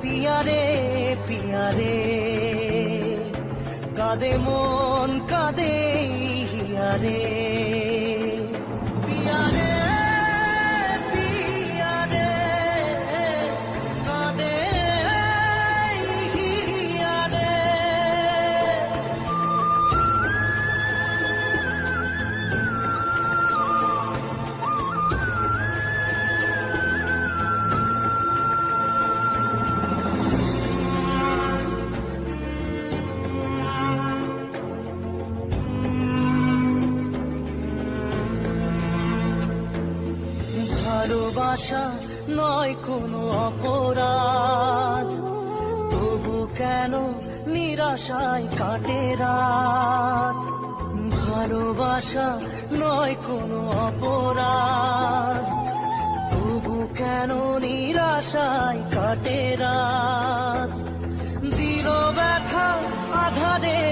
পিয়ারে পিয়া রে কাদে মন কাঁদে হিয়ারে। ভালোবাসা নয় কোনো অপরাধ। তবু কেন নিরাশায় কাটে রাত? ভালোবাসা নয় কোনো অপরাধ। তবু কেন নিরাশায় কাটে রাত? দিল ব্যথা আধারে